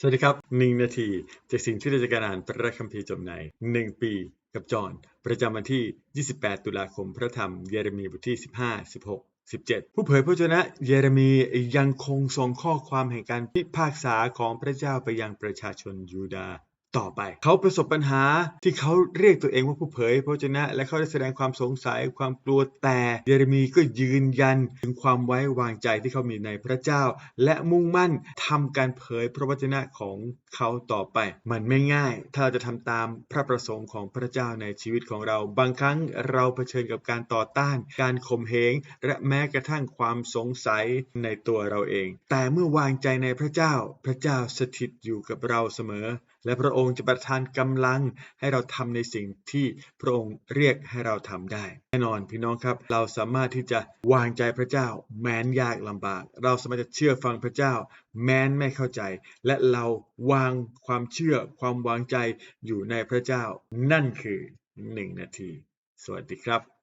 สวัสดีครับหนึ่งนาทีจากสิ่งที่เราจะการอ่านพระคัมภีร์จบในหนึ่งปีกับจอห์นประจำวันที่ 28 ตุลาคมพระธรรมเยเรมีบทที่ 15 16 17 ผู้เผยพระชนะเยเรมียังคงส่งข้อความแห่งการพิพากษาของพระเจ้าไปยังประชาชนยูดาห์ ต่อไป เขาประสบปัญหาที่เขาเรียกตัวเองว่าผู้เผยพระชนะ และเขาได้แสดงความสงสัยความกลัวแต่เยเรมีก็ยืนยันถึงความไว้วางใจที่เขามีในพระเจ้า และมุ่งมั่นทำการเผยพระวจนะของเขาต่อไป มันไม่ง่าย ถ้าเราจะทำตามพระประสงค์ของพระเจ้าในชีวิตของเรา บางครั้งเราเผชิญกับการต่อต้าน การข่มเหงและแม้กระทั่งความสงสัยในตัวเราเอง แต่เมื่อวางใจในพระเจ้า พระเจ้าสถิตอยู่กับเราเสมอ และพระองค์จะประทานกำลังให้เราทำในสิ่งที่พระองค์เรียกให้เราทำได้ แน่นอนพี่น้องครับ เราสามารถที่จะวางใจพระเจ้า แม้นยากลำบาก เราสามารถจะเชื่อฟังพระเจ้า แม้นไม่เข้าใจ และเราวางความเชื่อความวางใจอยู่ในพระเจ้า นั่นคือหนึ่งนาที สวัสดีครับ